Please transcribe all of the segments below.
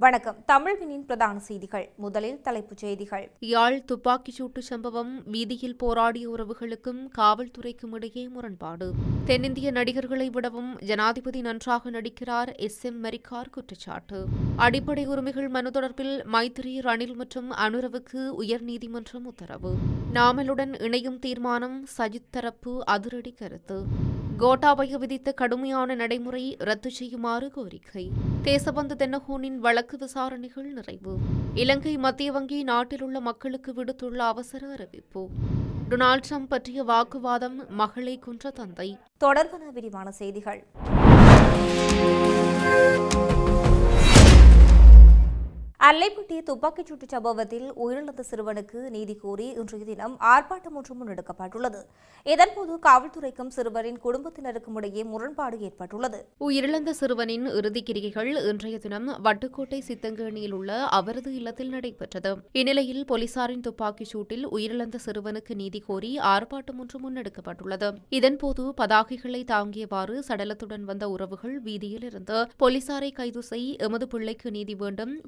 வணக்கம். தமிழ்வினின் பிரதான செய்திகள். முதலில் தலைப்புச் செய்திகள். யாழ் துப்பாக்கிச் சூட்டு சம்பவம் வீதியில் போராடிய உறவுகளுக்கும் காவல்துறைக்கும் இடையே முரண்பாடு. தென்னிந்திய நடிகர்களை விடவும் ஜனாதிபதி நன்றாக நடிக்கிறார் எஸ் எம் மெரிக்கார் குற்றச்சாட்டு. அடிப்படை உரிமைகள் மனு தொடர்பில் மைத்திரி ரணில் மற்றும் அனுரவுக்கு உயர்நீதிமன்றம் உத்தரவு. நாமலுடன் இணையும் தீர்மானம் சஜித் தரப்பு அதிரடி கருத்து. கோட்டாபய விதித்த கடுமையான நடைமுறை ரத்து செய்யுமாறு கோரிக்கை. தேசபந்து தென்னகோனின் வழக்கு விசாரணைகள் நிறைவு. இலங்கை மத்திய வங்கி நாட்டில் உள்ள மக்களுக்கு விடுத்துள்ள அவசர அறிவிப்பு. டொனால்ட் ட்ரம்ப் பற்றிய வாக்குவாதம் மகளை கொன்ற தந்தை. தொடர்பான விரிவான செய்திகள். அல்லைப்பட்டி துப்பாக்கிச் சூட்டு சம்பவத்தில் உயிரிழந்த சிறுவனுக்கு நீதி கோரி இன்றைய தினம் ஆர்ப்பாட்டம் ஒன்று முன்னெடுக்கப்பட்டுள்ளது. இதன்போது காவல்துறைக்கும் சிறுவரின் குடும்பத்தினருக்கும் இடையே முரண்பாடு ஏற்பட்டுள்ளது. உயிரிழந்த சிறுவனின் இறுதிக் கிரிகைகள் இன்றைய தினம் வட்டுக்கோட்டை சித்தங்கேணியில் உள்ள அவரது இல்லத்தில் நடைபெற்றது. இந்நிலையில் போலீசாரின் துப்பாக்கிச் சூட்டில் உயிரிழந்த சிறுவனுக்கு நீதி கோரி ஆர்ப்பாட்டம் ஒன்று முன்னெடுக்கப்பட்டுள்ளது. இதன்போது பதாகைகளை தாங்கியவாறு சடலத்துடன் வந்த உறவுகள் வீதியில் இருந்து போலீசாரை கைது செய் எமது பிள்ளைக்கு நீதி வேண்டும்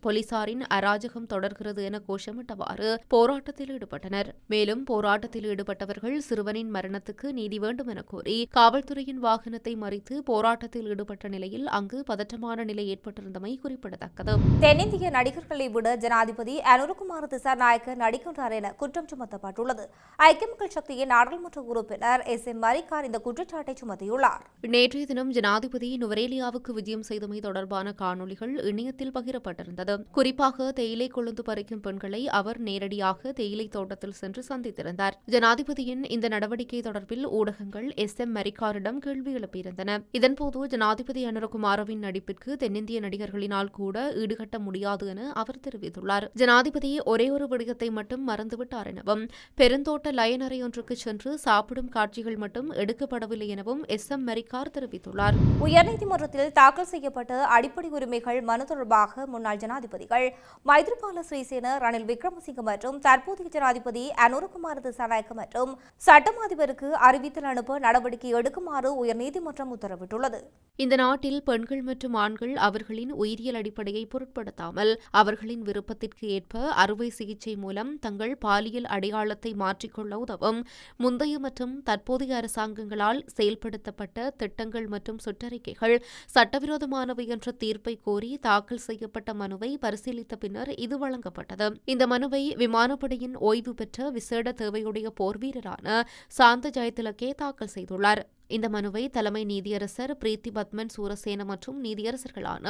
போலீசாரின் அராஜகம் தொடர்கிறது என கோஷமிட்டவாறு போராட்டத்தில் ஈடுபட்டனர். மேலும் போராட்டத்தில் ஈடுபட்டவர்கள் சிறுவனின் மரணத்துக்கு நீதி வேண்டும் என கோரி காவல்துறையின் வாகனத்தை மறித்து போராட்டத்தில் ஈடுபட்ட நிலையில் அங்கு பதற்றமான நிலை ஏற்பட்டிருந்தமை குறிப்பிடத்தக்கது. தென்னிந்திய நடிகர்களை விட ஜனாதிபதி அனுரகுமார திசாநாயக்க நடிக்கின்றார் என குற்றம் சுமத்தப்பட்டுள்ளது. ஐக்கிய மக்கள் சக்தியின் நாடாளுமன்ற உறுப்பினர் எஸ் எம் மரிக்கார் இந்த குற்றச்சாட்டை சுமத்தியுள்ளார். நேற்றைய தினம் ஜனாதிபதி நுவரேலியாவுக்கு விஜயம் செய்தமை தொடர்பான காணொலிகள் இணையத்தில் பகிரப்பட்டிருந்தது. குறிப்பாக தேயிலை கொழுந்து பறிக்கும் பெண்களை அவர் நேரடியாக தேயிலை தோட்டத்தில் சென்று சந்தித்திருந்தார். ஜனாதிபதியின் இந்த நடவடிக்கை தொடர்பில் ஊடகங்கள் எஸ். எம். மரிக்காரிடம் கேள்வி எழுப்பியிருந்தன. இதன்போது ஜனாதிபதி அனுரகுமாரவின் நடிப்பிற்கு தென்னிந்திய நடிகர்களினால் கூட ஈடுகட்ட முடியாது என அவர் தெரிவித்துள்ளார். ஜனாதிபதி ஒரே ஒரு விடயத்தை மட்டும் மறந்துவிட்டார் எனவும் பெருந்தோட்ட லயனரை ஒன்றுக்கு சென்று சாப்பிடும் காட்சிகள் மட்டும் எடுக்கப்படவில்லை எனவும் எஸ். எம். மெரிக்கார் தெரிவித்துள்ளார். உயர்நீதிமன்றத்தில் தாக்கல் செய்யப்பட்ட அடிப்படை உரிமைகள் மனு தொடர்பாக முன்னாள் ஜனாதிபதிகள் மைத்ரிபால சிறிசேன ரணில் விக்ரமசிங்க மற்றும் தற்போதைய ஜனாதிபதி அனுரகுமார திசாநாயக்க மற்றும் சட்டம் அதிபருக்கு அறிவித்தல் அனுப்ப நடவடிக்கை எடுக்குமாறு உயர்நீதிமன்றம் உத்தரவிட்டுள்ளது. இந்த நாட்டில் பெண்கள் மற்றும் ஆண்கள் அவர்களின் உயிரியல் அடிப்படையை பொருட்படுத்தாமல் அவர்களின் விருப்பத்திற்கு ஏற்ப அறுவை சிகிச்சை மூலம் தங்கள் பாலியல் அடையாளத்தை மாற்றிக்கொள்ள உதவும் முந்தைய மற்றும் தற்போதைய அரசாங்கங்களால் செயல்படுத்தப்பட்ட திட்டங்கள் மற்றும் சுற்றறிக்கைகள் சட்டவிரோதமானவை என்ற தீர்ப்பை கோரி தாக்கல் செய்யப்பட்ட மனுவை பரிசீலித்த பின்னர் இது வழங்கப்பட்டது. இந்த மனுவை விமானப்படையின் ஓய்வு பெற்ற விசேட தேவையுடைய போர்வீரரான சாந்த ஜெயதிலகே தாக்கல் செய்துள்ளார். இந்த மனுவை தலைமை நீதியரசர் பிரீத்தி பத்மன் சூரசேன மற்றும் நீதியரசர்களான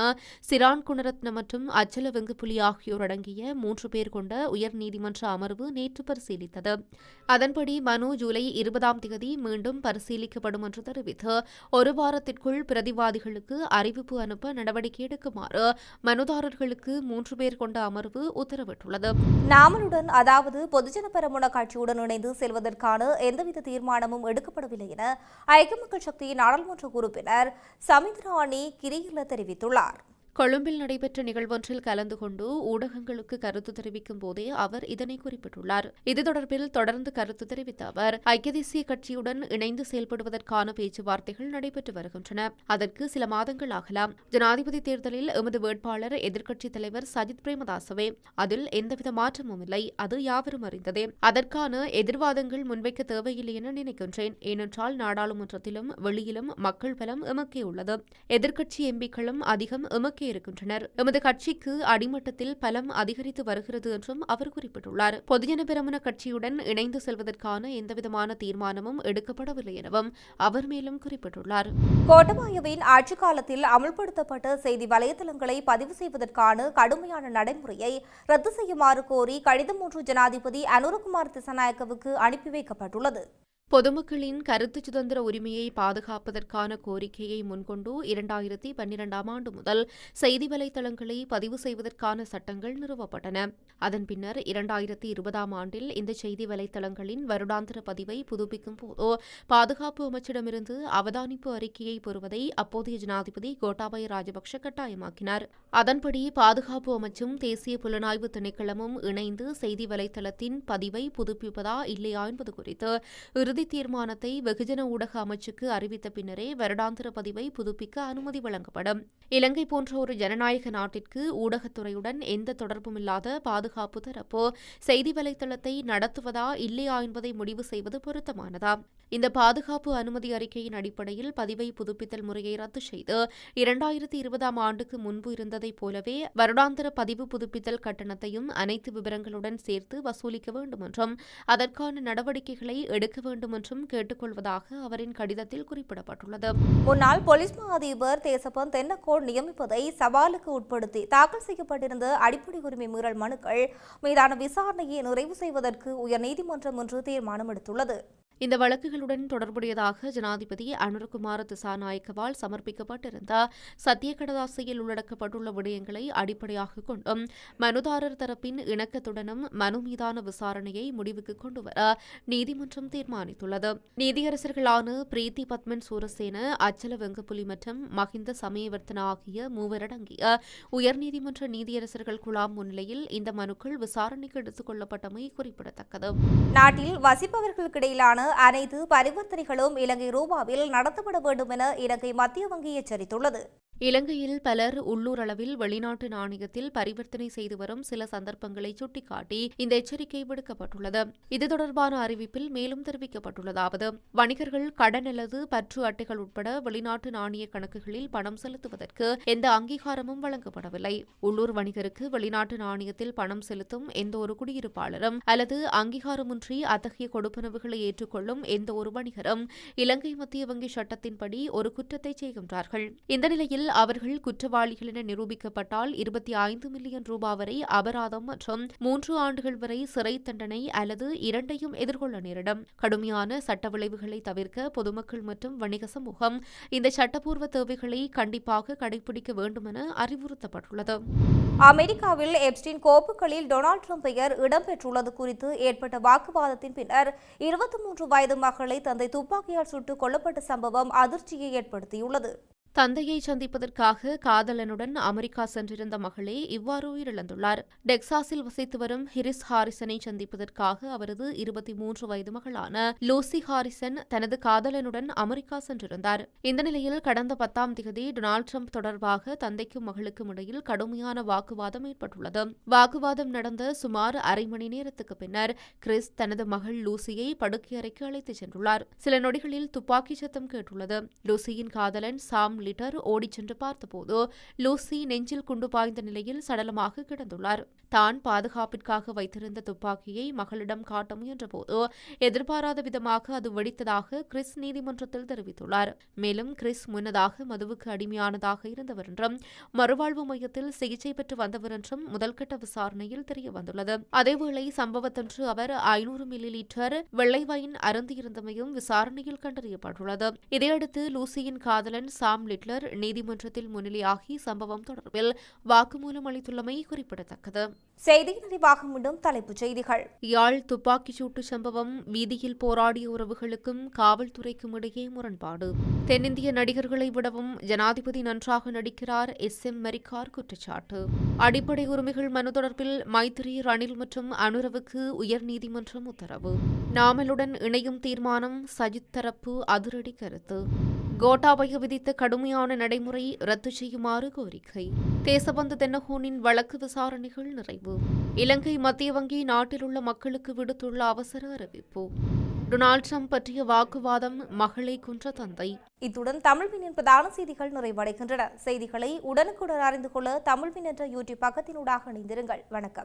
சிரான் குணரத்ன மற்றும் அச்சல வெங்குப்புலி ஆகியோர் அடங்கிய மூன்று பேர் கொண்ட உயர் நீதிமன்ற அமர்வு நேற்று பரிசீலித்தது. அதன்படி மனு ஜூலை இருபதாம் தேதி மீண்டும் பரிசீலிக்கப்படும் என்று தெரிவித்து ஒரு வாரத்திற்குள் பிரதிவாதிகளுக்கு அறிவிப்பு அனுப்ப நடவடிக்கை எடுக்குமாறு மனுதாரர்களுக்கு மூன்று பேர் கொண்ட அமர்வு உத்தரவிட்டுள்ளது. நாமலுடன் அதாவது பொதுஜன பெரமுன கட்சியுடன் இணைந்து செல்வதற்கான எந்தவித தீர்மானமும் எடுக்கப்படவில்லை என ஐக்கிய மக்கள் சக்தியின் நாடாளுமன்ற உறுப்பினர் சமித்ராணி கிரியில தெரிவித்துள்ளார். கொழும்பில் நடைபெற்ற நிகழ்வொன்றில் கலந்து கொண்டு ஊடகங்களுக்கு கருத்து தெரிவிக்கும் போதே அவர் இதனை குறிப்பிட்டுள்ளார். இது தொடர்பில் தொடர்ந்து கருத்து தெரிவித்த அவர் ஐக்கிய தேசிய கட்சியுடன் இணைந்து செயல்படுவதற்கான பேச்சுவார்த்தைகள் நடைபெற்று வருகின்றன. அதற்கு சில மாதங்கள் ஆகலாம். ஜனாதிபதி தேர்தலில் எமது வேட்பாளர் எதிர்க்கட்சித் தலைவர் சஜித் பிரேமதாசவே அதில் எந்தவித மாற்றமும் இல்லை. அது யாவரும் அறிந்ததே. அதற்கான எதிர்வாதங்கள் முன்வைக்க தேவையில்லை என நினைக்கின்றேன். ஏனென்றால் நாடாளுமன்றத்திலும் வெளியிலும் மக்கள் பலம் எமக்கே உள்ளது. எதிர்க்கட்சி எம்பிக்களும் அதிகம் எமக்கே இருக்கின்றனர். எமது கட்சிக்கு அடிமட்டத்தில் பலம் அதிகரித்து வருகிறது என்றும் அவர் குறிப்பிட்டுள்ளார். பொதுஜன பெருமன கட்சியுடன் இணைந்து செல்வதற்கான எந்தவிதமான தீர்மானமும் எடுக்கப்படவில்லை எனவும் அவர் மேலும் குறிப்பிட்டுள்ளார். கோட்டபாயவின் ஆட்சி காலத்தில் அமுல்படுத்தப்பட்ட செய்தி வலைதளங்களை பதிவு செய்வதற்கான கடுமையான நடைமுறையை ரத்து செய்யுமாறு கோரி கடிதம் ஒன்று ஜனாதிபதி அனுரகுமார் திசநாயக்கவுக்கு அனுப்பி வைக்கப்பட்டுள்ளது. பொதுமக்களின் கருத்து சுதந்திர உரிமையை பாதுகாப்பதற்கான கோரிக்கையை முன்கொண்டு இரண்டாயிரத்தி பன்னிரெண்டாம் ஆண்டு முதல் செய்தி வலைதளங்களை பதிவு செய்வதற்கான சட்டங்கள் நிறுவப்பட்டன. அதன் பின்னர் இரண்டாயிரத்தி இருபதாம் ஆண்டில் இந்த செய்தி வலைதளங்களின் வருடாந்திர பதிவை புதுப்பிக்கும் போது பாதுகாப்பு அமைச்சிடமிருந்து அவதானிப்பு அறிக்கையை பெறுவதை அப்போதைய ஜனாதிபதி கோட்டாபய ராஜபக்ஷ கட்டாயமாக்கினார். அதன்படி பாதுகாப்பு அமைச்சும் தேசிய புலனாய்வு திணைக்களமும் இணைந்து செய்தி வலைதளத்தின் பதிவை புதுப்பிப்பதா இல்லையா என்பது குறித்து இறுதி இறுதி தீர்மானத்தை வெகுஜன ஊடக அமைச்சுக்கு அறிவித்த பின்னரே வருடாந்திர பதிவை புதுப்பிக்க அனுமதி வழங்கப்படும். இலங்கை போன்ற ஒரு ஜனநாயக நாட்டிற்கு ஊடகத்துறையுடன் எந்த தொடர்பும் இல்லாத பாதுகாப்பு தரப்பு செய்தி வலைதளத்தை நடத்துவதா இல்லையா என்பதை முடிவு செய்வது பொருத்தமானதா? இந்த பாதுகாப்பு அனுமதி அறிக்கையின் அடிப்படையில் பதிவை புதுப்பித்தல் முறையை ரத்து செய்து இரண்டாயிரத்தி இருபதாம் ஆண்டுக்கு முன்பு இருந்ததைப் போலவே வருடாந்திர பதிவு புதுப்பித்தல் கட்டணத்தையும் அனைத்து விவரங்களுடன் சேர்த்து வசூலிக்க வேண்டும் என்றும் அதற்கான நடவடிக்கைகளை எடுக்க வேண்டும் என்றும் கேட்டுக்கொள்வதாக அவரின் கடிதத்தில் குறிப்பிடப்பட்டுள்ளது. முன்னாள் போலீஸ் மா அதிபர் தேசப்பன் தென்னக்கோடு நியமிப்பதை சவாலுக்கு உட்படுத்தி தாக்கல் செய்யப்பட்டிருந்த அடிப்படை உரிமை மீறல் மனுக்கள் மீதான விசாரணையை நிறைவு செய்வதற்கு உயர்நீதிமன்றம் இன்று தீர்மானம் எடுத்துள்ளது. இந்த வழக்குகளுடன் தொடர்புடையதாக ஜனாதிபதி அனுரகுமார திசாநாயக்கவால் சமர்ப்பிக்கப்பட்டிருந்த சத்திய கடதாசியில் உள்ளடக்கப்பட்டுள்ள விடயங்களை அடிப்படையாக கொண்டும் மனுதாரர் தரப்பின் இணக்கத்துடனும் மனு மீதான விசாரணையை முடிவுக்கு கொண்டுவர நீதிமன்றம் தீர்மானித்துள்ளது. நீதியரசர்களான பிரீத்தி பத்மன் சூரசேன அச்சல வெங்கப்புலி மற்றும் மஹிந்த சமயவர்த்தன ஆகிய மூவரடங்கிய உயர்நீதிமன்ற நீதியரசர்கள் குழாம் முன்னிலையில் இந்த மனுக்கள் விசாரணைக்கு எடுத்துக் கொள்ளப்பட்டமை குறிப்பிடத்தக்கது. நாட்டில் வசிப்பவர்களுக்கிடையிலான அனைத்து பரிவர்த்தனைகளும் இலங்கை ரூபாவில் நடத்தப்பட வேண்டும் என இலங்கை மத்திய வங்கி எச்சரித்துள்ளது. இலங்கையில் பலர் உள்ளூர் அளவில் வெளிநாட்டு நாணயத்தில் பரிவர்த்தனை செய்து வரும் சில சந்தர்ப்பங்களை சுட்டிக்காட்டி இந்த எச்சரிக்கை விடுக்கப்பட்டுள்ளது. இது தொடர்பான அறிவிப்பில் மேலும் தெரிவிக்கப்பட்டுள்ளதாவது வணிகர்கள் கடன் அல்லது பற்று அட்டைகள் உட்பட வெளிநாட்டு நாணய கணக்குகளில் பணம் செலுத்துவதற்கு எந்த அங்கீகாரமும் வழங்கப்படவில்லை. உள்ளூர் வணிகருக்கு வெளிநாட்டு நாணயத்தில் பணம் செலுத்தும் எந்த ஒரு குடியிருப்பாளரும் அல்லது அங்கீகாரமின்றி அத்தகைய கொடுப்பனவுகளை ஏற்றுக்கொள்ளும் எந்த ஒரு வணிகரும் இலங்கை மத்திய வங்கி சட்டத்தின்படி ஒரு குற்றத்தை செய்கின்றார்கள். இந்த நிலையில் அவர்கள் குற்றவாளிகள் என நிரூபிக்கப்பட்டால் இருபத்தி ஐந்து மில்லியன் ரூபாய் வரை அபராதம் மற்றும் மூன்று ஆண்டுகள் வரை சிறை தண்டனை அல்லது இரண்டையும் எதிர்கொள்ள நேரிடும். கடுமையான சட்ட விளைவுகளை தவிர்க்க பொதுமக்கள் மற்றும் வணிக சமூகம் இந்த சட்டப்பூர்வ தேவைகளை கண்டிப்பாக கடைபிடிக்க வேண்டும் என அறிவுறுத்தப்பட்டுள்ளது. அமெரிக்காவில் எப்ஸ்டின் கோப்புகளில் டொனால்ட் ட்ரம்ப் பெயர் இடம்பெற்றுள்ளது குறித்து ஏற்பட்ட வாக்குவாதத்தின் பின்னர் இருபத்தி மூன்று வயது மகளை தந்தை துப்பாக்கியால் சுட்டுக் கொல்லப்பட்ட சம்பவம் அதிர்ச்சியை ஏற்படுத்தியுள்ளது. தந்தையை சந்திப்பதற்காக காதலனுடன் அமெரிக்கா சென்றிருந்த மகளே இவ்வாறு உயிரிழந்துள்ளார். டெக்சாஸில் வசித்து வரும் ஹிரிஸ் ஹாரிசனை சந்திப்பதற்காக அவரது இருபத்தி மூன்று வயது மகளான லூசி ஹாரிசன் தனது காதலனுடன் அமெரிக்கா சென்றிருந்தார். இந்த நிலையில் கடந்த பத்தாம் தேதி டொனால்டு ட்ரம்ப் தொடர்பாக தந்தைக்கும் மகளுக்கும் இடையில் கடுமையான வாக்குவாதம் ஏற்பட்டுள்ளது. வாக்குவாதம் நடந்த சுமார் அரை மணி நேரத்துக்கு பின்னர் கிறிஸ் தனது மகள் லூசியை படுக்கை அறைக்கு அழைத்துச் சென்றுள்ளார். சில நொடிகளில் துப்பாக்கி சத்தம் கேட்டுள்ளது. லூசியின் காதலன் சாம் லிட்டர் ஓடிச் சென்று பார்த்தபோது லூசி நெஞ்சில் குண்டு பாய்ந்த நிலையில் சடலமாக கிடந்துள்ளார். தான் பாதுகாப்பிற்காக வைத்திருந்த துப்பாக்கியை மகளிடம் காட்ட முயன்றபோது எதிர்பாராத விதமாக அது வெடித்ததாக கிறிஸ் நீதிமன்றத்தில் தெரிவித்துள்ளார். மேலும் கிறிஸ் முன்னதாக மதுவுக்கு அடிமையானதாக இருந்தவர் என்றும் மறுவாழ்வு மையத்தில் சிகிச்சை பெற்று வந்தவர் என்றும் முதல்கட்ட விசாரணையில் தெரியவந்துள்ளது. அதேவேளை சம்பவத்தன்று அவர் ஐநூறு மில்லி லிட்டர் வெள்ளை வைன் அருந்தியிருந்தமையும் விசாரணையில் கண்டறியப்பட்டுள்ளது. இதையடுத்து லூசியின் காதலன் சாம் லிட்லர் நீதிமன்றத்தில் முன்னிலையாகி சம்பவம் தொடர்பில் வாக்குமூலம் அளித்துள்ளமை குறிப்பிடத்தக்கது. செய்தி நிறைவாக மீண்டும் தலைப்புச் செய்திகள். யாழ் துப்பாக்கிச் சூட்டு சம்பவம் வீதியில் போராடிய உறவுகளுக்கும் காவல்துறைக்கும் இடையே முரண்பாடு. தென்னிந்திய நடிகர்களை விடவும் ஜனாதிபதி நன்றாக நடிக்கிறார் எஸ் எம் மெரிக்கார் குற்றச்சாட்டு. அடிப்படை உரிமைகள் மனு தொடர்பில் மைத்திரி ரணில் மற்றும் அனுரவுக்கு உயர்நீதிமன்றம் உத்தரவு. நாமலுடன் இணையும் தீர்மானம் சஜித் தரப்பு அதிரடி கருத்து. கோட்டாபய விதித்த கடுமையான நடைமுறை ரத்து செய்யுமாறு கோரிக்கை. தேசபந்து தென்னகோனின் வழக்கு விசாரணைகள் நிறைவு. இலங்கை மத்திய வங்கி நாட்டில் உள்ள மக்களுக்கு விடுத்துள்ள அவசர அறிவிப்பு. டொனால்ட் ட்ரம்ப் பற்றிய வாக்குவாதம் மகளை கொன்ற தந்தை. இத்துடன் தமிழ்வின் பிரதான செய்திகள் நிறைவடைகின்றன. செய்திகளை உடனுக்குடன் அறிந்து கொள்ள தமிழ்வின் என்ற யூடியூப் பக்கத்தினூடாக இணைந்திருங்கள். வணக்கம்.